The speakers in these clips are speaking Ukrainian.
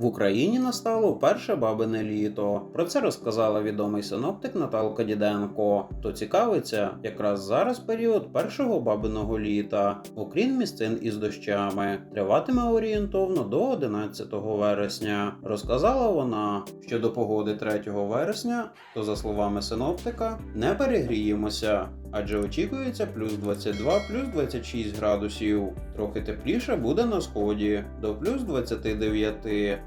В Україні настало перше бабине літо. Про це розказала відомий синоптик Наталка Діденко. Хто цікавиться, якраз зараз період першого бабиного літа, окрім місцин із дощами, триватиме орієнтовно до 11 вересня. Розказала вона, що до погоди 3 вересня, то за словами синоптика, не перегріємося. Адже очікується плюс 22, плюс 26 градусів. Трохи тепліше буде на сході до плюс 29,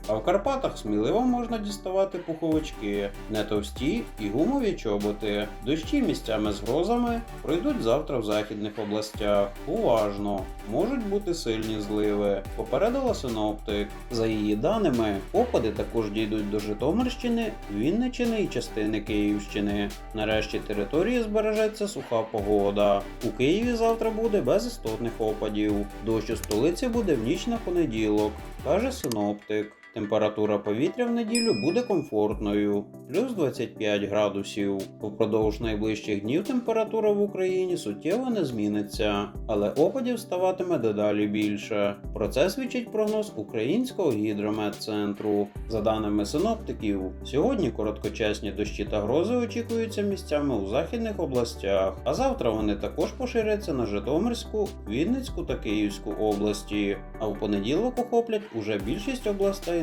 а в Карпатах сміливо можна діставати пуховички, не товсті і гумові чоботи. Дощі місцями з грозами пройдуть завтра в західних областях. Уважно, можуть бути сильні зливи. Попередила синоптик. За її даними, опади також дійдуть до Житомирщини, Вінниччини і частини Київщини. Нарешті території збережеться суха погода. У Києві завтра буде без істотних опадів. Дощ у столиці буде в ніч на понеділок, каже синоптик. Температура повітря в неділю буде комфортною, плюс 25 градусів. Упродовж найближчих днів температура в Україні суттєво не зміниться, але опадів ставатиме дедалі більше. Про це свідчить прогноз Українського гідрометцентру. За даними синоптиків, сьогодні короткочасні дощі та грози очікуються місцями у західних областях, а завтра вони також поширяться на Житомирську, Вінницьку та Київську області. А в понеділок охоплять уже більшість областей